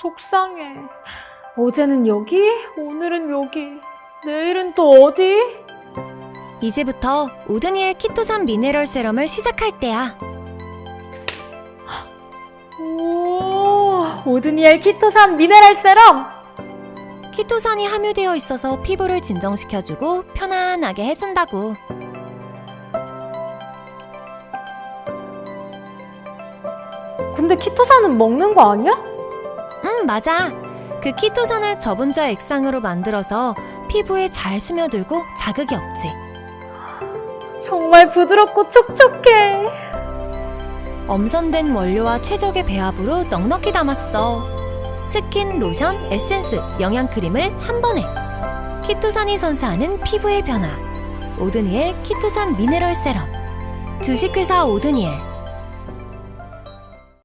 속상해. 어제는 여기, 오늘은 여기, 내일은 또 어디? 이제부터 오드니엘 키토산 미네랄 세럼을 시작할 때야. 오, 오드니엘 키토산 미네랄 세럼! 키토산이 함유되어 있어서 피부를 진정시켜주고 편안하게 해준다고. 근데 키토산은 먹는 거 아니야? 응, 맞아. 그 키토산을 저분자 액상으로 만들어서 피부에 잘 스며들고 자극이 없지. 정말 부드럽고 촉촉해. 엄선된 원료와 최적의 배합으로 넉넉히 담았어. 스킨, 로션, 에센스, 영양크림을 한 번에. 키토산이 선사하는 피부의 변화. 오드니엘 키토산 미네랄 세럼. 주식회사 오드니엘.